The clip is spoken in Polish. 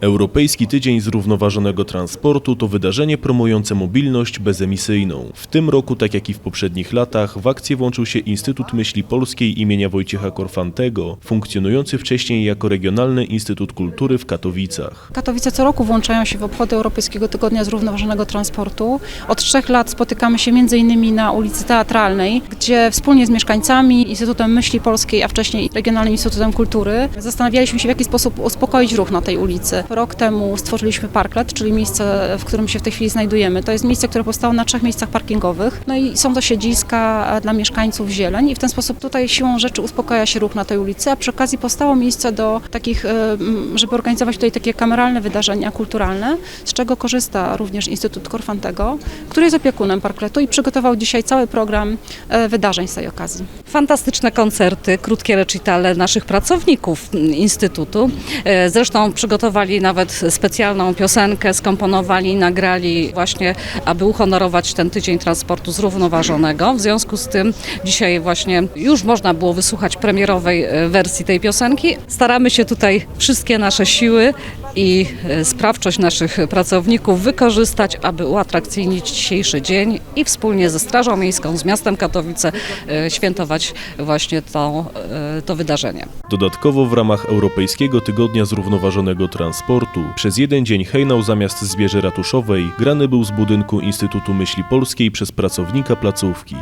Europejski Tydzień Zrównoważonego Transportu to wydarzenie promujące mobilność bezemisyjną. W tym roku, tak jak i w poprzednich latach, w akcję włączył się Instytut Myśli Polskiej imienia Wojciecha Korfantego, funkcjonujący wcześniej jako Regionalny Instytut Kultury w Katowicach. Katowice co roku włączają się w obchody Europejskiego Tygodnia Zrównoważonego Transportu. Od trzech lat spotykamy się m.in. na ulicy Teatralnej, gdzie wspólnie z mieszkańcami, Instytutem Myśli Polskiej, a wcześniej Regionalnym Instytutem Kultury, zastanawialiśmy się, w jaki sposób uspokoić ruch na tej ulicy. Rok temu stworzyliśmy parklet, czyli miejsce, w którym się w tej chwili znajdujemy. To jest miejsce, które powstało na trzech miejscach parkingowych. No i są to siedziska e, dla mieszkańców zieleń i w ten sposób tutaj siłą rzeczy uspokaja się ruch na tej ulicy, a przy okazji powstało miejsce do takich, e, żeby organizować tutaj takie kameralne wydarzenia kulturalne, z czego korzysta również Instytut Korfantego, który jest opiekunem parkletu i przygotował dzisiaj cały program e, wydarzeń z tej okazji. Fantastyczne koncerty, krótkie recitale naszych pracowników Instytutu. Zresztą przygotowali nawet specjalną piosenkę, skomponowali, nagrali właśnie, aby uhonorować ten tydzień transportu zrównoważonego. W związku z tym dzisiaj właśnie już można było wysłuchać premierowej e, wersji tej piosenki. Staramy się tutaj wszystkie nasze siły i e, sprawczość naszych pracowników wykorzystać, aby uatrakcyjnić dzisiejszy dzień i wspólnie ze Strażą Miejską, z miastem Katowice e, świętować właśnie to, to wydarzenie. Dodatkowo w ramach Europejskiego Tygodnia Zrównoważonego Transportu przez jeden dzień hejnał zamiast z wieży ratuszowej grany był z budynku Instytutu Myśli Polskiej przez pracownika placówki.